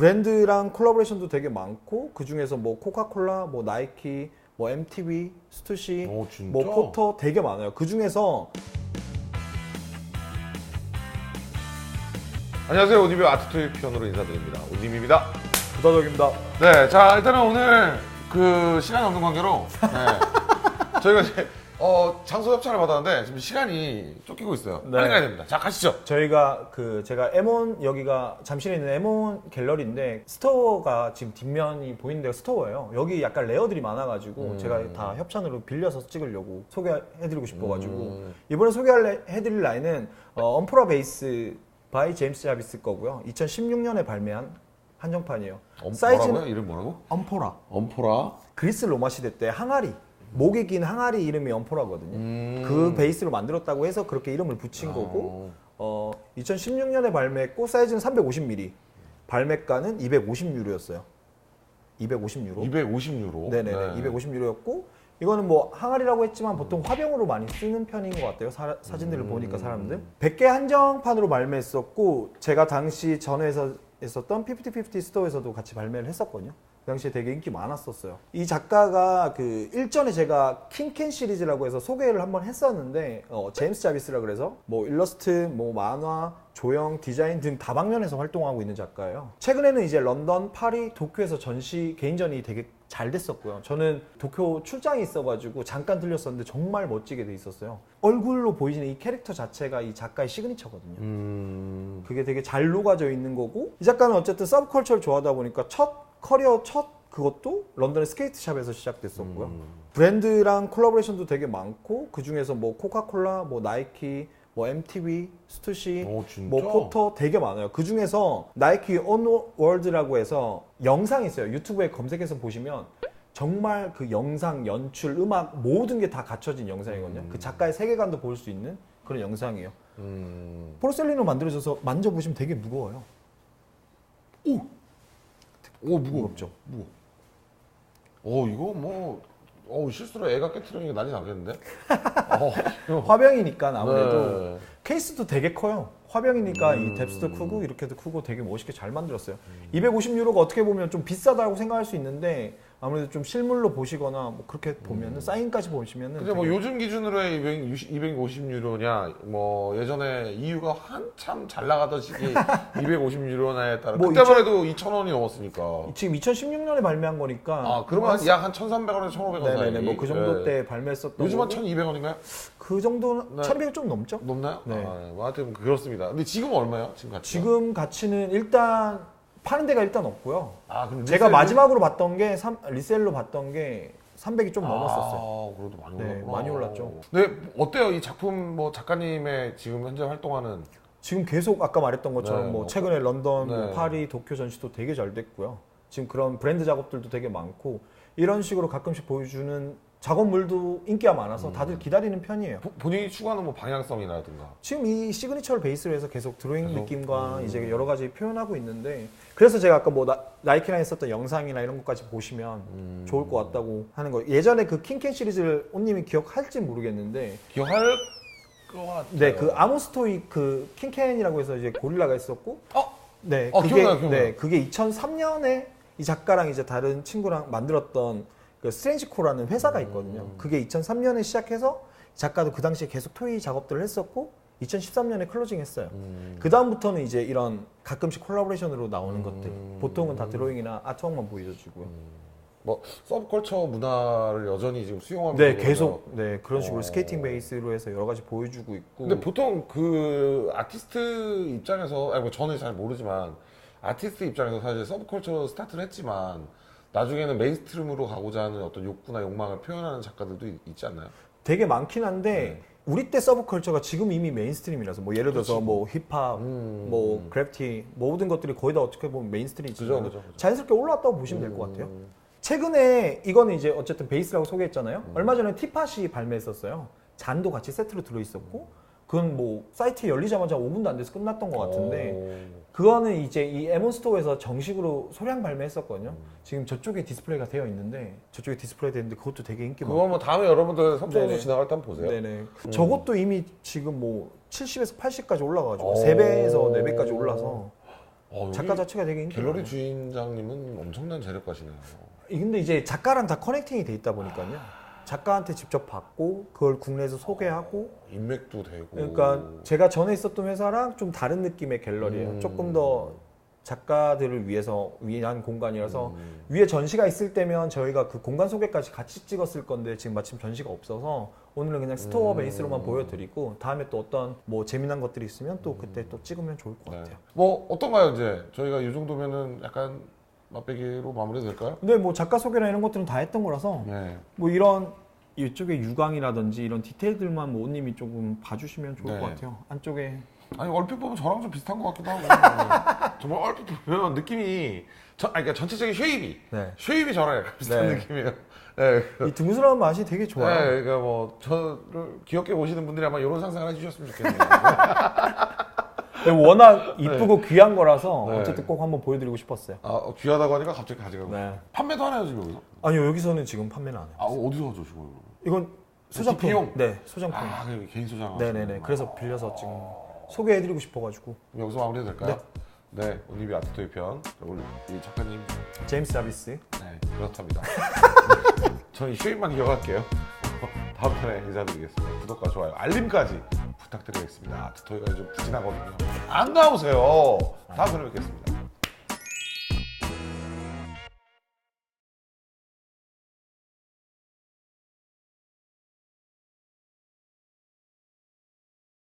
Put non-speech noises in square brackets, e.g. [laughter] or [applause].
브랜드랑 콜라보레이션도 되게 많고 그 중에서 뭐 코카콜라, 뭐 나이키, 뭐 MTV, 스투시, 오, 진짜? 뭐 포터 되게 많아요. 그 중에서 안녕하세요. 오디뷰 아트토이 피언으로 인사드립니다. 오디입니다. 부다덕입니다. 네, 자 일단은 오늘 그 시간이 없는 관계로 네. [laughs] 저희가 이제 어, 장소 협찬을 받았는데 지금 시간이 쫓기고 있어요. 네. 빨리 가야 됩니다. 자 가시죠. 저희가 그 제가 에몬 여기가 잠실에 있는 에몬 갤러리인데 스토어가 지금 뒷면이 보이는 데가 스토어예요. 여기 약간 레어들이 많아가지고 음. 제가 다 협찬으로 빌려서 찍으려고 소개해드리고 싶어가지고 음. 이번에 소개해드릴 라인은 어, 언프라 베이스 바이 제임스 자비스 거고요. 2016년에 발매한 한정판이에요. 엄, 사이즈는 뭐라고요? 이름 뭐라고? 언포라. 엄포라. 그리스 로마 시대 때 항아리 목에 긴 항아리 이름이 언포라거든요. 음. 그 베이스로 만들었다고 해서 그렇게 이름을 붙인 거고 어, 2016년에 발매했고 사이즈는 350mm, 발매가는 250유로였어요. 250유로. 250유로. 네네네, 250유로였고 이거는 뭐 항아리라고 했지만 보통 화병으로 많이 쓰는 편인 것 같아요. 사, 사진들을 음. 보니까 사람들 100개 한정판으로 발매했었고 제가 당시 전회에서 했었던 5050 스토어에서도 같이 발매를 했었거든요. 그 당시에 되게 인기 많았었어요. 이 작가가 그 일전에 제가 킹캔 시리즈라고 해서 소개를 한번 했었는데 어, 제임스 자비스라 그래서 뭐 일러스트, 뭐 만화, 조형, 디자인 등 다방면에서 활동하고 있는 작가예요. 최근에는 이제 런던, 파리, 도쿄에서 전시 개인전이 되게 잘 됐었고요. 저는 도쿄 출장이 있어가지고 잠깐 들렸었는데 정말 멋지게 돼 있었어요. 얼굴로 보이시는 이 캐릭터 자체가 이 작가의 시그니처거든요. 음. 그게 되게 잘 녹아져 있는 거고 이 작가는 어쨌든 서브컬처를 좋아하다 보니까 첫 커리어 첫 그것도 런던의 스케이트 샵에서 시작됐었고요. 음. 브랜드랑 콜라보레이션도 되게 많고 그 중에서 뭐 코카콜라, 뭐 나이키, 뭐 MTV, 스투시, 오? 뭐 포터 되게 많아요. 그 중에서 나이키 온월드라고 해서 영상이 있어요. 유튜브에 검색해서 보시면 정말 그 영상, 연출, 음악 모든 게 다 갖춰진 영상이거든요. 그 작가의 세계관도 볼 수 있는 그런 영상이에요. 음. 포르셀린으로 만들어져서 만져보시면 되게 무거워요. 오 무거워. 무겁죠. 무거워. 오 이거 뭐. 어 실수로 애가 깨트리는 게 난리 나겠는데? [laughs] 어, 화병이니까 아무래도 네. 케이스도 되게 커요. 화병이니까 음. 이 뎁스도 크고 이렇게도 크고 되게 멋있게 잘 만들었어요. 250유로가 어떻게 보면 좀 비싸다고 생각할 수 있는데 아무래도 좀 실물로 보시거나 뭐 그렇게 보면은 사인까지 보시면은 근데 뭐 되게 요즘 기준으로의 250유로냐, 뭐 예전에 EU가 한참 잘 나가던 시기 250유로냐에 따라 뭐 그때만 해도 2,000원이 넘었으니까. 지금 2016년에 발매한 거니까 아 그러면 약한 1,300원에서 1,500원 사이. 네네네 뭐 그 정도 예. 때 발매했었던 요즘 한 거고 1,200원인가요? 그 정도는 네. 1200좀 좀 넘죠? 높나요? 네. 아, 뭐 하여튼 그렇습니다. 근데 지금 얼마예요? 지금 같이? 지금 가치는 일단 파는 데가 일단 없고요. 아 그럼 제가? 마지막으로 봤던 게 삼- 리셀로 봤던 게 300이 좀 넘었었어요. 아, 그래도 많이 네, 올랐구나. 많이 올랐죠. 네, 어때요? 이 작품 뭐 작가님의 지금 현재 활동하는 지금 계속 아까 말했던 것처럼 네, 뭐뭐 최근에 런던, 뭐 네. 파리, 도쿄 전시도 되게 잘 됐고요. 지금 그런 브랜드 작업들도 되게 많고 이런 식으로 가끔씩 보여주는 작업물도 인기가 많아서 음. 다들 기다리는 편이에요. 보- 본인이 추구하는 뭐 방향성이라든가 지금 이 시그니처를 베이스로 해서 계속 드로잉 계속? 느낌과 음. 이제 여러 가지 표현하고 있는데 그래서 제가 아까 뭐 나, 나이키랑 했었던 영상이나 이런 것까지 보시면 음. 좋을 것 같다고 하는 거예요. 예전에 그 킹캔 시리즈를 온님이 기억할지 모르겠는데 기억할 것 같아요. 네, 그 아모스토이 그 킹캔이라고 해서 이제 고릴라가 있었고 어? 네, 어, 그게 기억나요, 기억나요. 네, 그게 2003년에 이 작가랑 이제 다른 친구랑 만들었던 그 스트레인지코라는 회사가 있거든요. 음. 그게 2003년에 시작해서 작가도 그 당시에 계속 토이 작업들을 했었고 2013년에 클로징했어요. 음. 그 다음부터는 이제 이런 가끔씩 콜라보레이션으로 나오는 음. 것들 보통은 다 드로잉이나 아트웍만 보여주고요. 뭐 서브컬처 문화를 여전히 지금 수용하고 네, 계속. 네 그런 식으로 어. 스케이팅 베이스로 해서 여러 가지 보여주고 있고. 근데 보통 그 아티스트 입장에서 아니 뭐 저는 잘 모르지만 아티스트 입장에서 사실 서브컬처 스타트를 했지만 나중에는 메인스트림으로 가고자 하는 어떤 욕구나 욕망을 표현하는 작가들도 있- 있지 않나요? 되게 많긴 한데 우리 때 서브컬처가 지금 이미 메인스트림이라서 뭐 예를 들어서 그치. 뭐 힙합, 음. 뭐 그래프티 모든 것들이 거의 다 어떻게 보면 메인스트림이지 그죠, 그죠, 그죠. 자연스럽게 올라왔다고 보시면 될 것 같아요. 음. 최근에 이거는 이제 어쨌든 베이스라고 소개했잖아요. 얼마 전에 티팟이 발매했었어요. 잔도 같이 세트로 들어 있었고 그건 뭐 사이트 열리자마자 5분도 안 돼서 끝났던 것 같은데 오. 그거는 이제 이 에몬 스토어에서 정식으로 소량 발매했었거든요. 지금 저쪽에 디스플레이가 되어 있는데 저쪽에 디스플레이 되어 있는데 그것도 되게 인기 많고 그거 뭐 다음에 여러분들 삼성에서 네네. 지나갈 때 한번 보세요. 네네. 저것도 이미 지금 뭐 70에서 80까지 올라가가지고 오. 3배에서 4배까지 올라서 어, 여기 작가 자체가 되게 인기 갤러리 많아요. 주인장님은 엄청난 재력가시네요. 근데 이제 작가랑 다 커넥팅이 돼 있다 보니까요. 작가한테 직접 받고 그걸 국내에서 소개하고 인맥도 되고. 그러니까 제가 전에 있었던 회사랑 좀 다른 느낌의 갤러리예요. 음. 조금 더 작가들을 위해서 위한 공간이라서 음. 위에 전시가 있을 때면 저희가 그 공간 소개까지 같이 찍었을 건데 지금 마침 전시가 없어서 오늘은 그냥 스토어 음. 베이스로만 보여드리고 다음에 또 어떤 뭐 재미난 것들이 있으면 또 그때 또 찍으면 좋을 것 네. 같아요. 뭐 어떤가요 이제 저희가 이 정도면은 약간 맛배기로 마무리 될까요? 근데 뭐 작가 소개나 이런 것들은 다 했던 거라서 네. 뭐 이런 이쪽에 유광이라든지 이런 디테일들만 뭐 오님이 조금 봐주시면 좋을 네. 것 같아요. 안쪽에 아니 얼핏 보면 저랑 좀 비슷한 것 같기도 하고 네. [laughs] 정말 얼핏 보면 느낌이 저, 아니 그러니까 전체적인 쉐입이 네. 쉐입이 저랑 비슷한 네. 느낌이에요. 네. 이 둥그스러운 맛이 되게 좋아요. 네, 그러니까 뭐 저를 귀엽게 보시는 분들이 아마 이런 상상을 해주셨으면 좋겠네요. [laughs] 워낙 이쁘고 귀한 거라서 네. 어쨌든 꼭 한번 보여드리고 싶었어요. 아 어, 귀하다고 하니까 갑자기 가져가고 네. 판매도 하나요 지금 여기서? 아니요 여기서는 지금 판매는 안 해요. 아 어디서 가져오시고 요 이건 소장품. 네, 소장품. 아그 개인 소장. 네네네. 그래서 빌려서 지금 소개해드리고 싶어가지고 여기서 마무리 될까요? 네. 오니비 아트토이 편 우리 이 작가님 제임스 다비스. 네 그렇답니다. [laughs] 저희 쉐입만 기억할게요. [laughs] 다음 편에 인사드리겠습니다. 구독과 좋아요, 알림까지 부탁드리겠습니다. 아트토이가 요즘 부진하거든요. 안 나오세요. 다음 편에 뵙겠습니다.